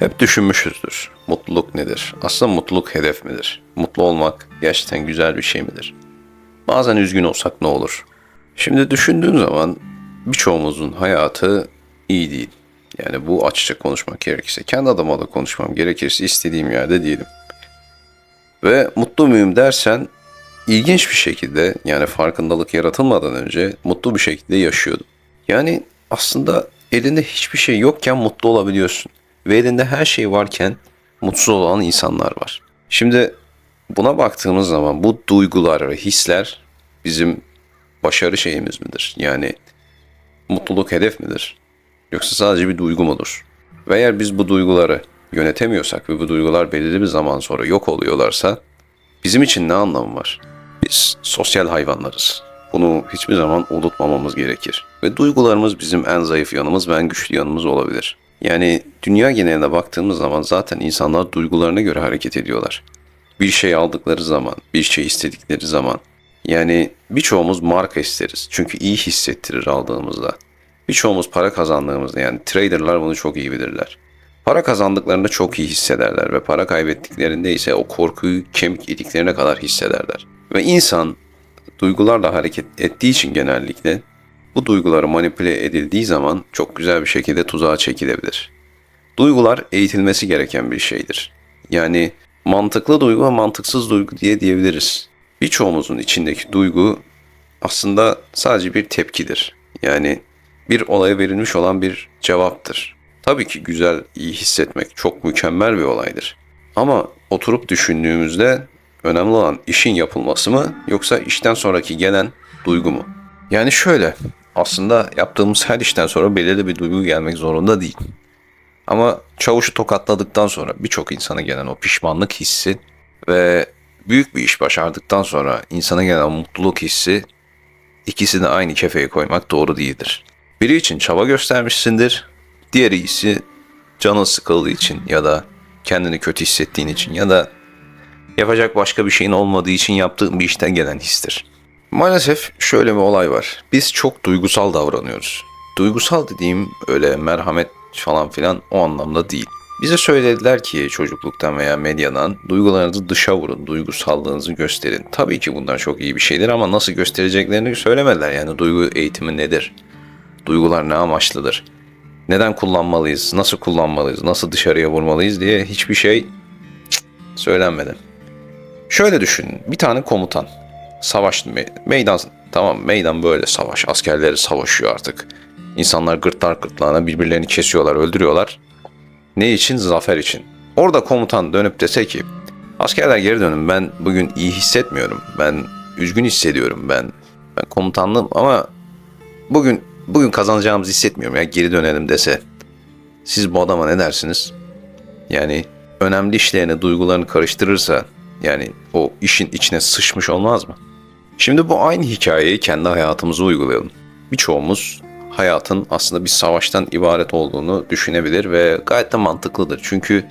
Hep düşünmüşüzdür. Mutluluk nedir? Aslında mutluluk hedef midir? Mutlu olmak gerçekten güzel bir şey midir? Bazen üzgün olsak ne olur? Şimdi düşündüğün zaman birçoğumuzun hayatı iyi değil. Yani bu açıkça konuşmak gerekirse, kendi adıma da konuşmam gerekirse istediğim yerde değilim. Ve mutlu muyum dersen ilginç bir şekilde yani farkındalık yaratılmadan önce mutlu bir şekilde yaşıyordum. Yani aslında elinde hiçbir şey yokken mutlu olabiliyorsun. Ve elinde her şey varken mutsuz olan insanlar var. Şimdi buna baktığımız zaman bu duygular ve hisler bizim başarı şeyimiz midir? Yani mutluluk hedef midir? Yoksa sadece bir duygu mudur? Ve eğer biz bu duyguları yönetemiyorsak ve bu duygular belirli bir zaman sonra yok oluyorlarsa bizim için ne anlamı var? Biz sosyal hayvanlarız. Bunu hiçbir zaman unutmamamız gerekir. Ve duygularımız bizim en zayıf yanımız ve en güçlü yanımız olabilir. Yani dünya geneline baktığımız zaman zaten insanlar duygularına göre hareket ediyorlar. Bir şey aldıkları zaman, bir şey istedikleri zaman. Yani birçoğumuz marka isteriz. Çünkü iyi hissettirir aldığımızda. Birçoğumuz para kazandığımızda yani traderlar bunu çok iyi bilirler. Para kazandıklarında çok iyi hissederler ve para kaybettiklerinde ise o korkuyu kemik iliklerine kadar hissederler. Ve insan duygularla hareket ettiği için genellikle bu duyguları manipüle edildiği zaman çok güzel bir şekilde tuzağa çekilebilir. Duygular eğitilmesi gereken bir şeydir. Yani mantıklı duygu ve mantıksız duygu diye diyebiliriz. Birçoğumuzun içindeki duygu aslında sadece bir tepkidir. Yani bir olaya verilmiş olan bir cevaptır. Tabii ki güzel, iyi hissetmek çok mükemmel bir olaydır. Ama oturup düşündüğümüzde önemli olan işin yapılması mı yoksa işten sonraki gelen duygu mu? Yani şöyle, aslında yaptığımız her işten sonra belirli bir duygu gelmek zorunda değil. Ama çavuşu tokatladıktan sonra birçok insana gelen o pişmanlık hissi ve büyük bir iş başardıktan sonra insana gelen mutluluk hissi ikisini aynı kefeye koymak doğru değildir. Biri için çaba göstermişsindir, diğeri ise canın sıkıldığı için ya da kendini kötü hissettiğin için ya da yapacak başka bir şeyin olmadığı için yaptığın bir işten gelen histir. Maalesef şöyle bir olay var. Biz çok duygusal davranıyoruz. Duygusal dediğim öyle merhamet falan filan o anlamda değil. Bize söylediler ki çocukluktan veya medyadan duygularınızı dışa vurun, duygusallığınızı gösterin. Tabii ki bunlar çok iyi bir şeydir ama nasıl göstereceklerini söylemediler. Yani duygu eğitimi nedir? Duygular ne amaçlıdır? Neden kullanmalıyız? Nasıl kullanmalıyız? Nasıl dışarıya vurmalıyız diye hiçbir şey söylenmedi. Şöyle düşünün. Bir tane komutan. Savaş me- meydan tamam meydan böyle savaş. Askerleri savaşıyor artık. İnsanlar gırtlar gırtlağına birbirlerini kesiyorlar, öldürüyorlar. Ne için? Zafer için. Orada komutan dönüp dese ki askerler geri dönün ben bugün iyi hissetmiyorum. Ben üzgün hissediyorum ben. Ben komutanlığım ama bugün bugün kazanacağımızı hissetmiyorum ya geri dönelim dese. Siz bu adama ne dersiniz? Yani önemli işlerini, duygularını karıştırırsa yani o işin içine sıçmış olmaz mı? Şimdi bu aynı hikayeyi kendi hayatımıza uygulayalım. Birçoğumuz hayatın aslında bir savaştan ibaret olduğunu düşünebilir ve gayet de mantıklıdır. Çünkü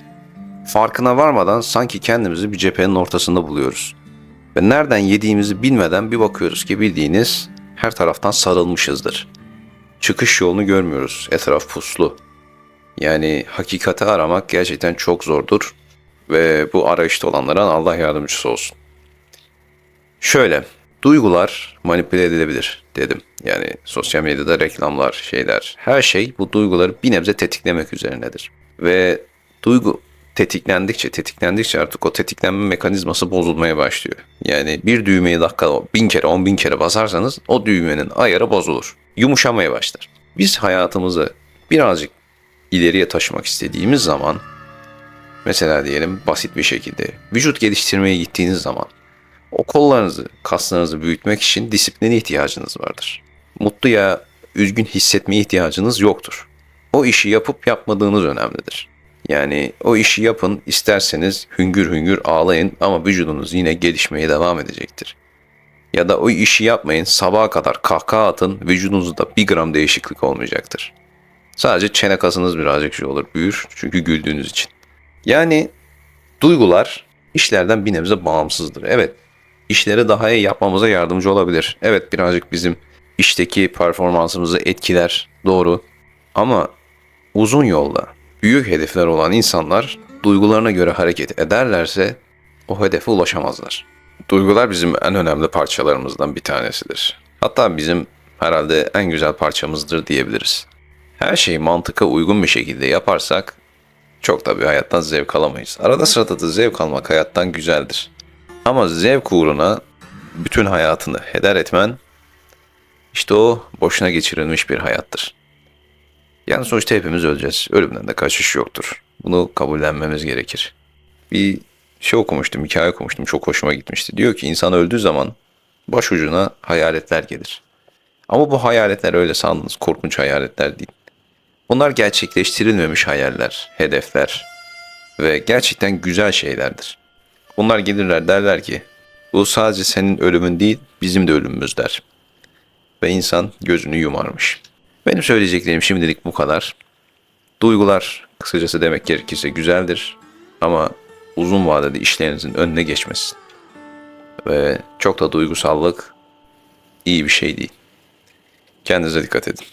farkına varmadan sanki kendimizi bir cephenin ortasında buluyoruz. Ve nereden yediğimizi bilmeden bir bakıyoruz ki bildiğiniz her taraftan sarılmışızdır. Çıkış yolunu görmüyoruz. Etraf puslu. Yani hakikati aramak gerçekten çok zordur ve bu arayışta olanlara Allah yardımcısı olsun. Şöyle, duygular manipüle edilebilir dedim. Yani sosyal medyada reklamlar, şeyler, her şey bu duyguları bir nebze tetiklemek üzerinedir. Ve duygu tetiklendikçe, tetiklendikçe artık o tetiklenme mekanizması bozulmaya başlıyor. Yani bir düğmeyi dakikada bin kere, on bin kere basarsanız o düğmenin ayarı bozulur. Yumuşamaya başlar. Biz hayatımızı birazcık ileriye taşımak istediğimiz zaman Mesela diyelim basit bir şekilde vücut geliştirmeye gittiğiniz zaman o kollarınızı, kaslarınızı büyütmek için disipline ihtiyacınız vardır. Mutlu ya üzgün hissetmeye ihtiyacınız yoktur. O işi yapıp yapmadığınız önemlidir. Yani o işi yapın isterseniz hüngür hüngür ağlayın ama vücudunuz yine gelişmeye devam edecektir. Ya da o işi yapmayın sabaha kadar kahkaha atın vücudunuzda bir gram değişiklik olmayacaktır. Sadece çene kasınız birazcık şey olur büyür çünkü güldüğünüz için. Yani duygular işlerden bir nebze bağımsızdır. Evet, işleri daha iyi yapmamıza yardımcı olabilir. Evet, birazcık bizim işteki performansımızı etkiler, doğru. Ama uzun yolda Büyük hedefler olan insanlar duygularına göre hareket ederlerse o hedefe ulaşamazlar. Duygular bizim en önemli parçalarımızdan bir tanesidir. Hatta bizim herhalde en güzel parçamızdır diyebiliriz. Her şeyi mantıka uygun bir şekilde yaparsak çok da bir hayattan zevk alamayız. Arada sırada da zevk almak hayattan güzeldir. Ama zevk uğruna bütün hayatını heder etmen işte o boşuna geçirilmiş bir hayattır. Yani sonuçta hepimiz öleceğiz. Ölümden de kaçış yoktur. Bunu kabullenmemiz gerekir. Bir şey okumuştum, hikaye okumuştum. Çok hoşuma gitmişti. Diyor ki insan öldüğü zaman başucuna hayaletler gelir. Ama bu hayaletler öyle sandığınız korkunç hayaletler değil. Bunlar gerçekleştirilmemiş hayaller, hedefler ve gerçekten güzel şeylerdir. Bunlar gelirler derler ki bu sadece senin ölümün değil bizim de ölümümüz der. Ve insan gözünü yumarmış. Benim söyleyeceklerim şimdilik bu kadar. Duygular kısacası demek gerekirse güzeldir ama uzun vadede işlerinizin önüne geçmesin. Ve çok da duygusallık iyi bir şey değil. Kendinize dikkat edin.